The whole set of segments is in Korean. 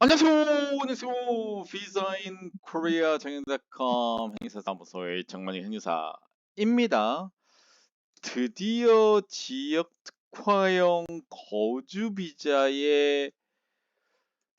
안녕하세요. 안녕하세요. 비자인 코리아 정현닷컴 행사사무소의 정만희 행사입니다. 드디어 지역 특화형 거주 비자의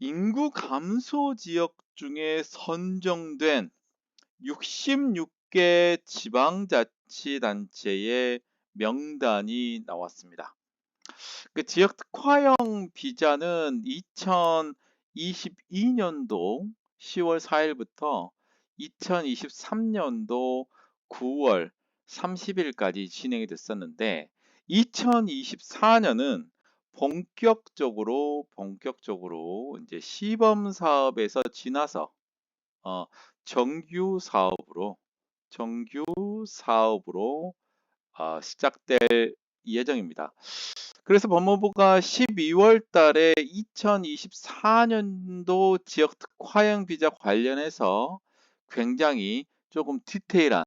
인구 감소 지역 중에 선정된 66개 지방자치단체의 명단이 나왔습니다. 그 지역 특화형 비자는 2000 2022년도 10월 4일부터 2023년도 9월 30일까지 진행이 됐었는데 2024년은 본격적으로 본격적으로 이제 시범 사업에서 지나서 어, 정규 사업으로 정규 사업으로 어, 시작될 예정입니다. 그래서 법무부가 12월 달에 2024년도 지역 특화형 비자 관련해서 굉장히 조금 디테일한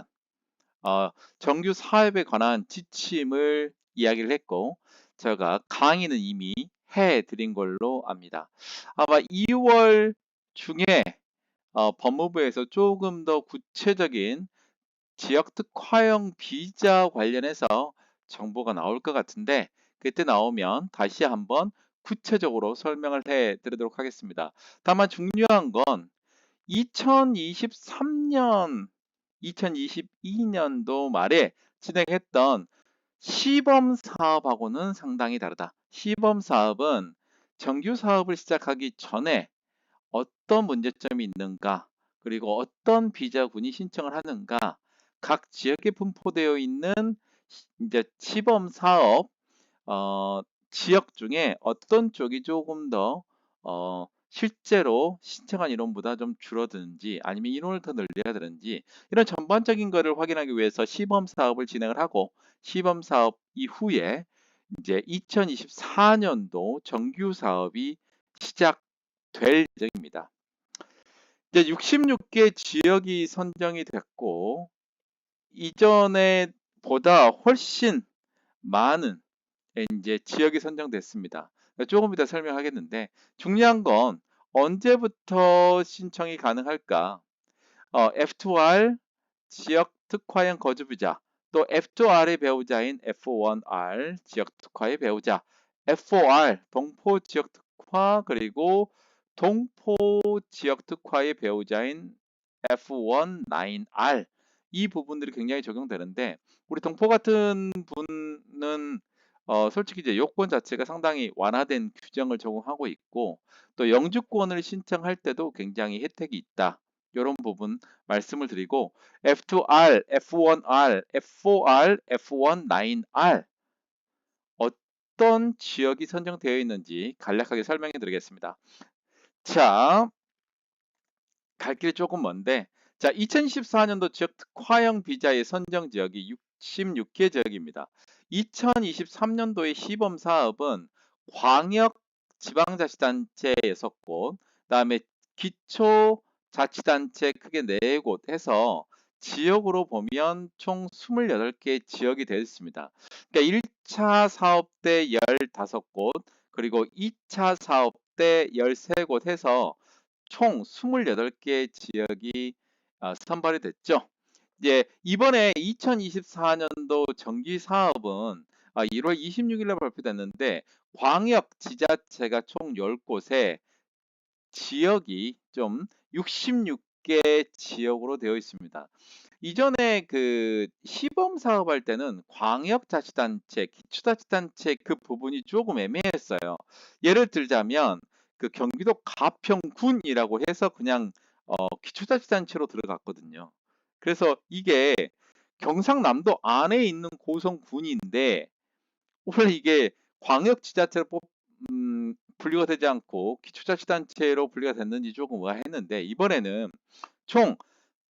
어, 정규 사업에 관한 지침을 이야기를 했고 제가 강의는 이미 해드린 걸로 압니다. 아마 2월 중에 어, 법무부에서 조금 더 구체적인 지역 특화형 비자 관련해서 정보가 나올 것 같은데 그때 나오면 다시 한번 구체적으로 설명을 해 드리도록 하겠습니다. 다만 중요한 건 2023년, 2022년도 말에 진행했던 시범 사업하고는 상당히 다르다. 시범 사업은 정규 사업을 시작하기 전에 어떤 문제점이 있는가, 그리고 어떤 비자군이 신청을 하는가, 각 지역에 분포되어 있는 이제 시범 사업 어, 지역 중에 어떤 쪽이 조금 더 어, 실제로 신청한 인원보다 좀 줄어드는지 아니면 인원을 더 늘려야 되는지 이런 전반적인 것을 확인하기 위해서 시범 사업을 진행을 하고 시범 사업 이후에 이제 2024년도 정규 사업이 시작될 예정입니다. 이제 66개 지역이 선정이 됐고 이전에 보다 훨씬 많은 이제 지역이 선정됐습니다. 조금 이따 설명하겠는데 중요한 건 언제부터 신청이 가능할까? 어, F2R 지역 특화형 거주비자 또 F2R의 배우자인 F1R 지역 특화의 배우자 F4R 동포 지역 특화 그리고 동포 지역 특화의 배우자인 F19R 이 부분들이 굉장히 적용되는데 우리 동포 같은 분은 어, 솔직히 이제 요건 자체가 상당히 완화된 규정을 적용하고 있고 또 영주권을 신청할 때도 굉장히 혜택이 있다. 이런 부분 말씀을 드리고 F2R, F1R, F4R, F19R 어떤 지역이 선정되어 있는지 간략하게 설명해 드리겠습니다. 자, 갈 길이 조금 먼데 자, 2024년도 지역 특화형 비자의 선정 지역이 66개 지역입니다. 2023년도의 시범 사업은 광역 지방자치단체 6곳, 그다음에 기초 자치단체 크게 4곳 해서 지역으로 보면 총 28개 지역이 되어 있습니다. 그러니까 1차 사업 때 15곳, 그리고 2차 사업 때 13곳 해서 총 28개 지역이 어, 선발이 됐죠. 예, 이번에 2024년도 정기 사업은 1월 아, 26일에 발표됐는데 광역 지자체가 총 10곳에 지역이 좀 66개 지역으로 되어 있습니다. 이전에 그 시범 사업할 때는 광역자치단체, 기초자치단체 그 부분이 조금 애매했어요. 예를 들자면 그 경기도 가평군이라고 해서 그냥 어, 기초자치단체로 들어갔거든요. 그래서 이게 경상남도 안에 있는 고성군인데 원래 이게 광역지자체로 뽑, 음, 분류가 되지 않고 기초자치단체로 분류가 됐는지 조금 의아했는데 이번에는 총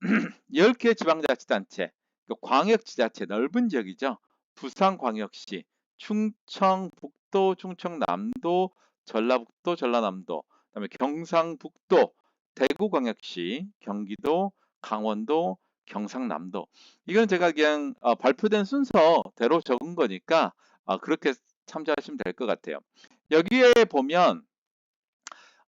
10개 지방자치단체 그 광역지자체 넓은 지역이죠. 부산광역시, 충청북도, 충청남도, 전라북도, 전라남도, 그다음에 경상북도, 대구광역시, 경기도, 강원도, 경상남도. 이건 제가 그냥 어, 발표된 순서대로 적은 거니까 어, 그렇게 참조하시면 될 것 같아요. 여기에 보면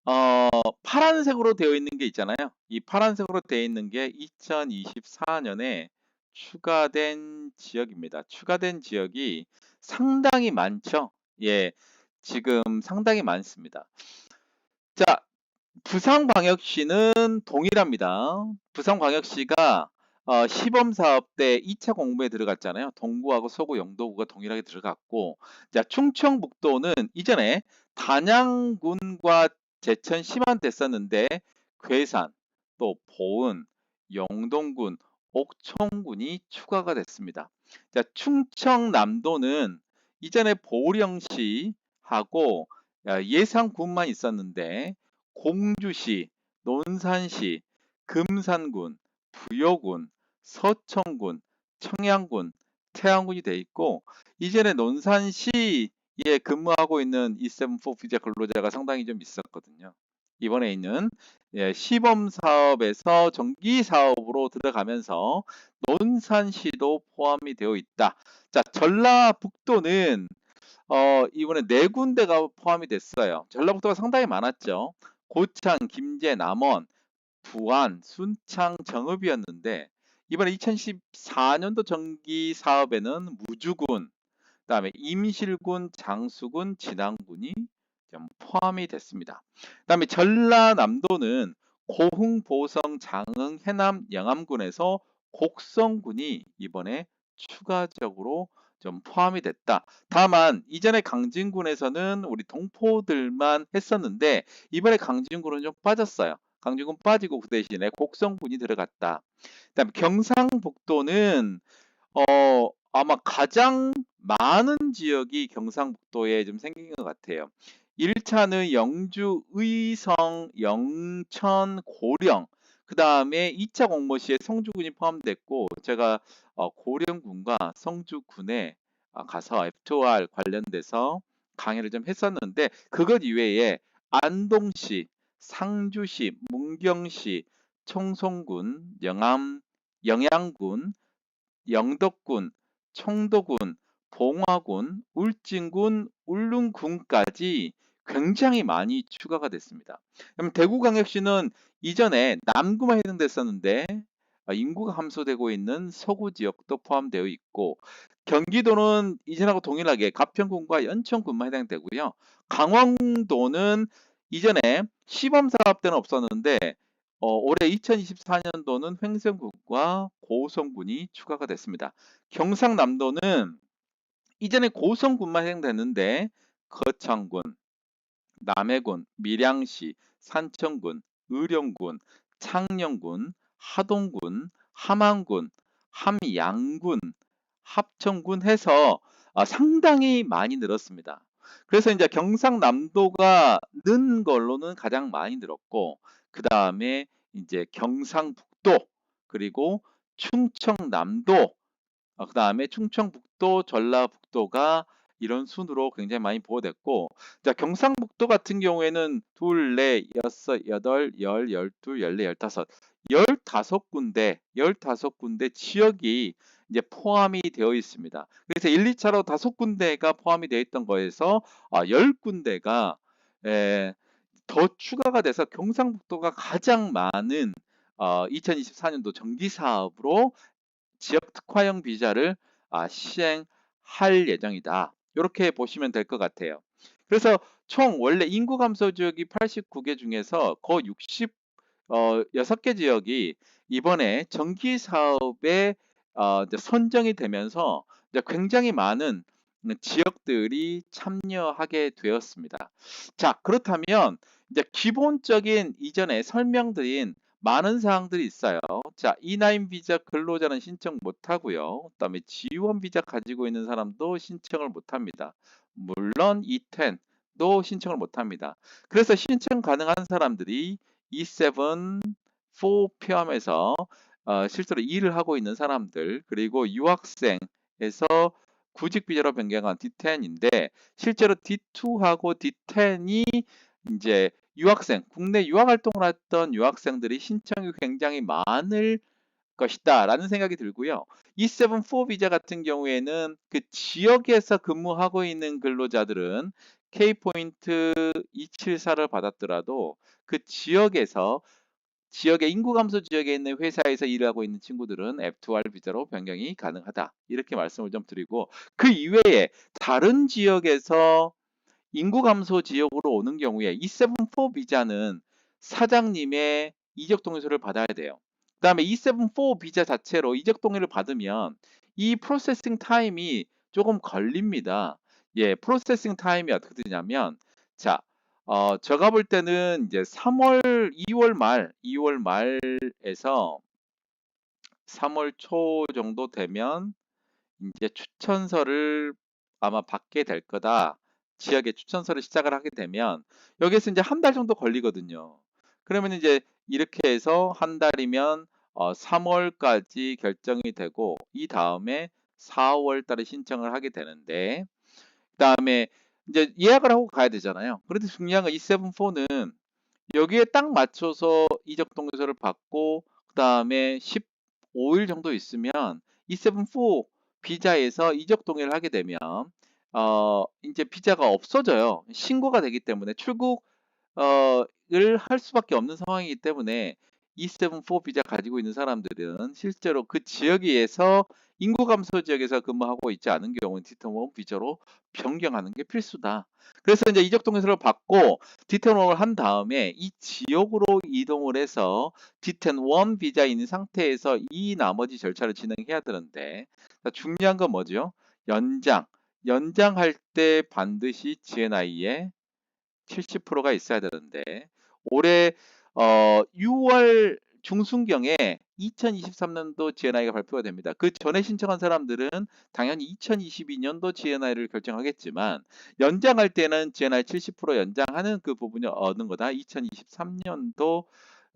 어, 파란색으로 되어 있는 게 있잖아요. 이 파란색으로 되어 있는 게 2024년에 추가된 지역입니다. 추가된 지역이 상당히 많죠. 예, 지금 상당히 많습니다. 자, 부산광역시는 동일합니다. 부산광역시가 어, 시범사업 때 2차 공부에 들어갔잖아요. 동구하고 서구, 영도구가 동일하게 들어갔고, 자 충청북도는 이전에 단양군과 제천 시만 됐었는데 괴산, 또 보은, 영동군, 옥천군이 추가가 됐습니다. 자 충청남도는 이전에 보령시하고 예산군만 있었는데 공주시, 논산시, 금산군, 부여군, 서천군, 청양군, 태안군이 돼 있고 이전에 논산시에 근무하고 있는 E74 비자 근로자가 상당히 좀 있었거든요. 이번에 있는 예, 시범 사업에서 정기 사업으로 들어가면서 논산시도 포함이 되어 있다. 자, 전라북도는 어, 이번에 네 군데가 포함이 됐어요. 전라북도가 상당히 많았죠. 고창, 김제, 남원, 부안, 순창, 정읍이었는데 이번에 2014년도 정기 사업에는 무주군, 그다음에 임실군, 장수군, 진안군이 포함이 됐습니다. 그다음에 전라남도는 고흥, 보성, 장흥, 해남, 영암군에서 곡성군이 이번에 추가적으로 좀 포함이 됐다. 다만 이전에 강진군에서는 우리 동포들만 했었는데 이번에 강진군은 좀 빠졌어요. 강진군 빠지고 그 대신에 곡성군이 들어갔다. 그다음에 경상북도는 어 아마 가장 많은 지역이 경상북도에 좀 생긴 것 같아요. 1차는 영주, 의성, 영천, 고령 그 다음에 2차 공모 시에 성주군이 포함됐고 제가 어, 고령군과 성주군에 어, 가서 F2R 관련돼서 강의를 좀 했었는데 그것 이외에 안동시, 상주시, 문경시, 청송군, 영암, 영양군, 영덕군, 청도군, 봉화군, 울진군, 울릉군까지 굉장히 많이 추가가 됐습니다. 그럼 대구광역시는 이전에 남구만 해당됐었는데 어, 인구가 감소되고 있는 서구 지역도 포함되어 있고 경기도는 이전하고 동일하게 가평군과 연천군만 해당되고요. 강원도는 이전에 시범 사업 때는 없었는데 어, 올해 2024년도는 횡성군과 고성군이 추가가 됐습니다. 경상남도는 이전에 고성군만 해당됐는데 거창군, 남해군, 밀양시, 산청군, 의령군, 창녕군, 하동군, 함안군, 함양군, 합천군 해서 아, 상당히 많이 늘었습니다. 그래서 이제 경상남도가 는 걸로는 가장 많이 늘었고 그 다음에 이제 경상북도 그리고 충청남도 어, 그 다음에 충청북도 전라북도가 이런 순으로 굉장히 많이 보호됐고 자 경상북도 같은 경우에는 둘, 넷, 여섯, 여덟, 열, 열둘, 열네, 열다섯 열다섯 군데 열다섯 군데 지역이 이제 포함이 되어 있습니다. 그래서 1, 2차로 다섯 군데가 포함이 되어 있던 거에서 아, 열 군데가 에, 더 추가가 돼서 경상북도가 가장 많은 어, 2024년도 정기 사업으로 지역 특화형 비자를 아, 시행할 예정이다. 이렇게 보시면 될 것 같아요. 그래서 총 원래 인구 감소 지역이 89개 중에서 거 60, 어, 6개 지역이 이번에 정기 사업에 어, 선정이 되면서 굉장히 많은 지역들이 참여하게 되었습니다. 자, 그렇다면 이제 기본적인 이전에 설명드린 많은 사항들이 있어요. 자, E9 비자 근로자는 신청 못 하고요. 그다음에 G1 비자 가지고 있는 사람도 신청을 못 합니다. 물론 E10도 신청을 못 합니다. 그래서 신청 가능한 사람들이 E7, 4 포함해서 어, 실제로 일을 하고 있는 사람들 그리고 유학생에서 구직 비자로 변경한 D10인데 실제로 D2하고 D10이 이제 유학생, 국내 유학 활동을 했던 유학생들이 신청이 굉장히 많을 것이다 라는 생각이 들고요. E74 비자 같은 경우에는 그 지역에서 근무하고 있는 근로자들은 K포인트 274를 받았더라도 그 지역에서 지역의 인구 감소 지역에 있는 회사에서 일하고 있는 친구들은 F2R 비자로 변경이 가능하다. 이렇게 말씀을 좀 드리고 그 이외에 다른 지역에서 인구 감소 지역으로 오는 경우에 E74 비자는 사장님의 이적 동의서를 받아야 돼요. 그 다음에 E74 비자 자체로 이적 동의를 받으면 이 프로세싱 타임이 조금 걸립니다. 예, 프로세싱 타임이 어떻게 되냐면 자, 어, 제가 볼 때는 이제 3월, 2월 말, 2월 말에서 3월 초 정도 되면 이제 추천서를 아마 받게 될 거다. 지역에 추천서를 시작을 하게 되면 여기에서 이제 한 달 정도 걸리거든요. 그러면 이제 이렇게 해서 한 달이면 어, 3월까지 결정이 되고 이 다음에 4월 달에 신청을 하게 되는데 그 다음에 이제 예약을 하고 가야 되잖아요. 그런데 중요한 건 E74는 여기에 딱 맞춰서 이적 동의서를 받고 그 다음에 15일 정도 있으면 E74 비자에서 이적 동의를 하게 되면 어 이제 비자가 없어져요. 신고가 되기 때문에 출국 어을 할 수밖에 없는 상황이기 때문에 E74 비자 가지고 있는 사람들은 실제로 그 지역에서 인구 감소 지역에서 근무하고 있지 않은 경우는 디터몬 비자로 변경하는 게 필수다. 그래서 이제 이적 동의서를 받고 디터몬을 한 다음에 이 지역으로 이동을 해서 디텐 원 비자 있는 상태에서 이 나머지 절차를 진행해야 되는데 중요한 건 뭐죠? 연장. 연장할 때 반드시 GNI에 70%가 있어야 되는데 올해 어 6월 중순경에 2023년도 GNI가 발표가 됩니다. 그 전에 신청한 사람들은 당연히 2022년도 GNI를 결정하겠지만 연장할 때는 GNI 70% 연장하는 그 부분이 얻는 거다. 2023년도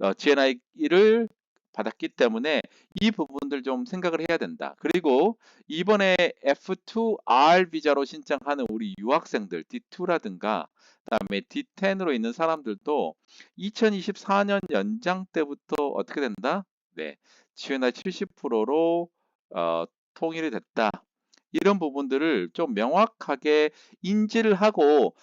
어, GNI를 받았기 때문에 이 부분들 좀 생각을 해야 된다. 그리고 이번에 F2R 비자로 신청하는 우리 유학생들 D2라든가 그다음에 D10으로 있는 사람들도 2024년 연장 때부터 어떻게 된다? 네, GNI 70%로 어, 통일이 됐다. 이런 부분들을 좀 명확하게 인지를 하고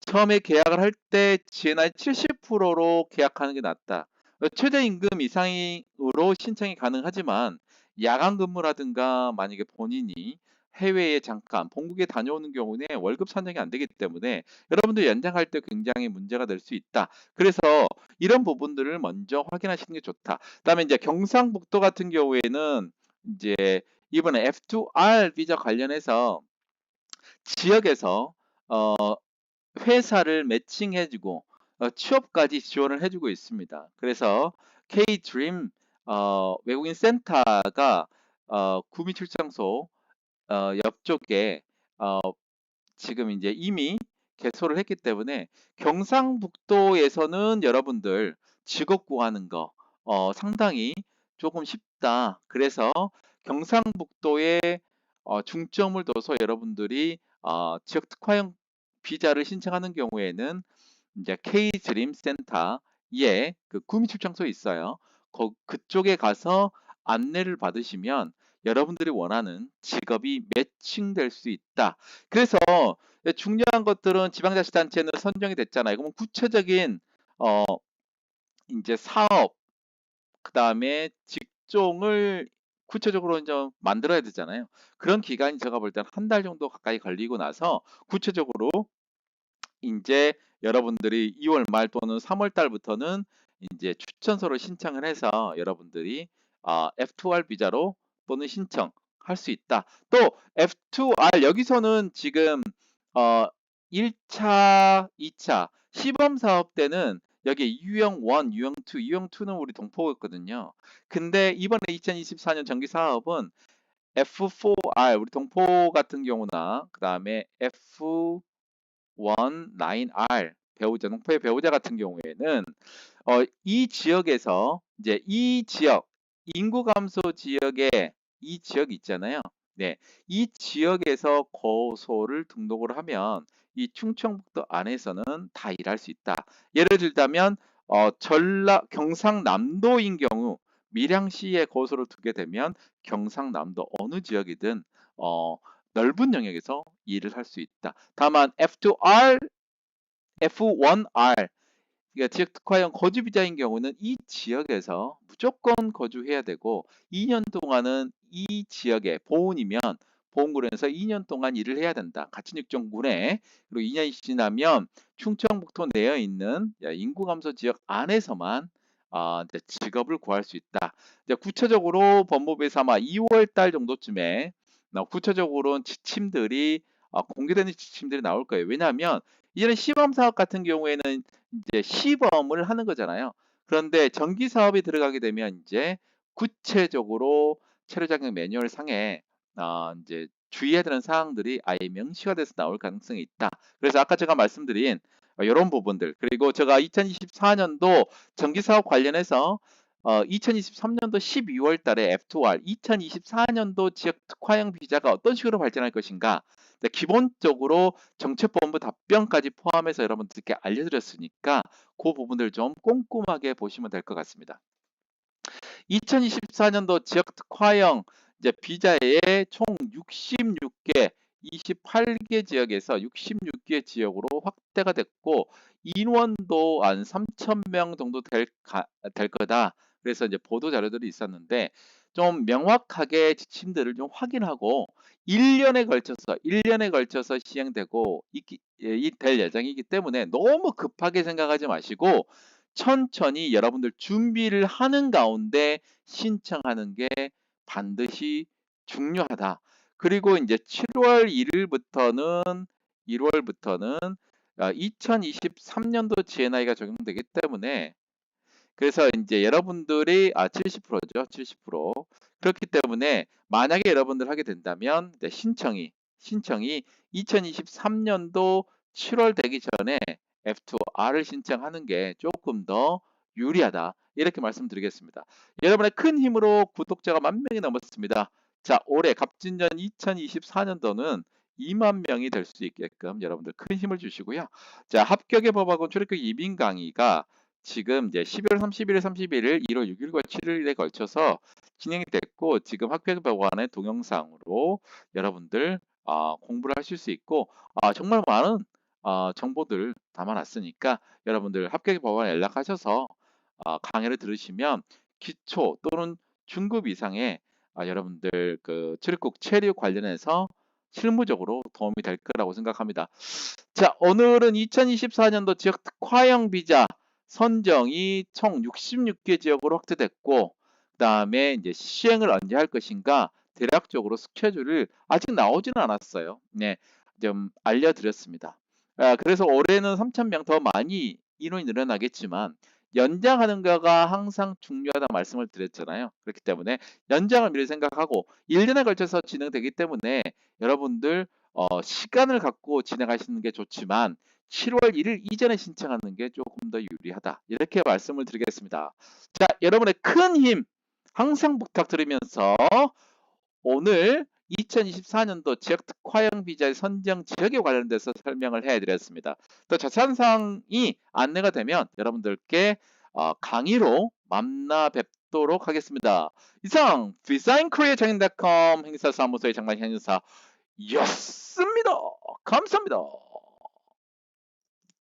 처음에 계약을 할때 GNI 70%로 계약하는 게 낫다. 최저임금 이상으로 신청이 가능하지만 야간 근무라든가 만약에 본인이 해외에 잠깐 본국에 다녀오는 경우는 월급 산정이 안 되기 때문에 여러분들 연장할 때 굉장히 문제가 될 수 있다. 그래서 이런 부분들을 먼저 확인하시는 게 좋다. 그다음에 이제 경상북도 같은 경우에는 이제 이번에 F2R 비자 관련해서 지역에서 어 회사를 매칭해주고 어, 취업까지 지원을 해주고 있습니다. 그래서 K-Dream 어, 외국인 센터가 어, 구미 출장소 어, 옆쪽에 어, 지금 이제 이미 개소를 했기 때문에 경상북도에서는 여러분들 직업 구하는 거 어, 상당히 조금 쉽다. 그래서 경상북도에 어, 중점을 둬서 여러분들이 어, 지역 특화형 비자를 신청하는 경우에는 이제 K 드림 센터에 그 구미 출장소 있어요. 거, 그쪽에 가서 안내를 받으시면 여러분들이 원하는 직업이 매칭될 수 있다. 그래서 중요한 것들은 지방자치단체는 선정이 됐잖아요. 그러면 구체적인 어 이제 사업 그 다음에 직종을 구체적으로 좀 만들어야 되잖아요. 그런 기간이 제가 볼 때는 한 달 정도 가까이 걸리고 나서 구체적으로 이제 여러분들이 2월 말 또는 3월 달부터는 이제 추천서를 신청을 해서 여러분들이 어, F2R 비자로 또는 신청 할 수 있다. 또 F2R 여기서는 지금 어, 1차, 2차 시범 사업 때는 여기 유형 1, 유형 2, 유형 2는 우리 동포였거든요. 근데 이번에 2024년 정기 사업은 F4R 우리 동포 같은 경우나 그 다음에 F 19R 배우자, 농포의 배우자 같은 경우에는 어, 이 지역에서 이제 이 지역 인구 감소 지역에 이 지역 있잖아요. 네, 이 지역에서 거소를 등록을 하면 이 충청북도 안에서는 다 일할 수 있다. 예를 들자면 어, 전라 경상남도인 경우 밀양시에 거소를 두게 되면 경상남도 어느 지역이든 어, 넓은 영역에서 일을 할 수 있다. 다만 F2R, F1R 그러니까 지역 특화형 거주 비자인 경우는 이 지역에서 무조건 거주해야 되고 2년 동안은 이 지역에 보훈이면 보훈군에서 2년 동안 일을 해야 된다. 같은 육정군에 그리고 2년이 지나면 충청북도 내에 있는 인구 감소 지역 안에서만 어, 이제 직업을 구할 수 있다. 구체적으로 법무부에서 아마 2월 달 정도쯤에 어, 구체적으로는 지침들이 어, 공개되는 지침들이 나올 거예요. 왜냐하면 이제는 시범 사업 같은 경우에는 이제 시범을 하는 거잖아요. 그런데 정기 사업이 들어가게 되면 이제 구체적으로 체류 자격 매뉴얼 상에 어, 이제 주의해야 되는 사항들이 아예 명시화돼서 나올 가능성이 있다. 그래서 아까 제가 말씀드린 이런 부분들 그리고 제가 2024년도 정기 사업 관련해서 어, 2023년도 12월 달에 F2R, 2024년도 지역 특화형 비자가 어떤 식으로 발전할 것인가 기본적으로 정책본부 답변까지 포함해서 여러분들께 알려드렸으니까 그 부분들 좀 꼼꼼하게 보시면 될 것 같습니다. 2024년도 지역 특화형 이제 비자의 총 66개, 28개 지역에서 66개 지역으로 확대가 됐고 인원도 한 3천 명 정도 될, 가, 될 거다. 그래서 이제 보도 자료들이 있었는데 좀 명확하게 지침들을 좀 확인하고 1년에 걸쳐서 1년에 걸쳐서 시행되고 있기, 예, 될 예정이기 때문에 너무 급하게 생각하지 마시고 천천히 여러분들 준비를 하는 가운데 신청하는 게 반드시 중요하다. 그리고 이제 7월 1일부터는 1월부터는 2023년도 아, GNI가 적용되기 때문에 그래서 이제 여러분들이 아 70%죠. 70%. 그렇기 때문에 만약에 여러분들 하게 된다면 신청이 신청이 2023년도 7월 되기 전에 F2R을 신청하는 게 조금 더 유리하다. 이렇게 말씀드리겠습니다. 여러분의 큰 힘으로 구독자가 만 명이 넘었습니다. 자, 올해 갑진년 2024년도는 2만 명이 될 수 있게끔 여러분들 큰 힘을 주시고요. 자, 합격의 법학원 출입국 이민 강의가 지금 이제 11월 31일, 31일, 1월 6일과 7일에 걸쳐서 진행이 됐고 지금 학교 법관의 동영상으로 여러분들 어, 공부를 하실 수 있고 어, 정말 많은 어, 정보들 담아놨으니까 여러분들 합격 법관에 연락하셔서 어, 강의를 들으시면 기초 또는 중급 이상의 어, 여러분들 그 출입국 체류 관련해서 실무적으로 도움이 될 거라고 생각합니다. 자, 오늘은 2024년도 지역 특화형 비자 선정이 총 66개 지역으로 확대됐고 그 다음에 이제 시행을 언제 할 것인가 대략적으로 스케줄을 아직 나오지는 않았어요. 네, 좀 알려드렸습니다. 아, 그래서 올해는 3,000명 더 많이 인원이 늘어나겠지만 연장하는 거가 항상 중요하다 말씀을 드렸잖아요. 그렇기 때문에 연장을 미리 생각하고 1년에 걸쳐서 진행되기 때문에 여러분들 어, 시간을 갖고 진행하시는 게 좋지만 7월 1일 이전에 신청하는 게 조금 더 유리하다. 이렇게 말씀을 드리겠습니다. 자, 여러분의 큰 힘 항상 부탁드리면서 오늘 2024년도 지역 특화형 비자의 선정 지역에 관련돼서 설명을 해드렸습니다. 또 자세한 사항이 안내가 되면 여러분들께 어, 강의로 만나 뵙도록 하겠습니다. 이상 비사인코리아 장인닷컴 행사사무소의 장관 현유사 였습니다. 감사합니다.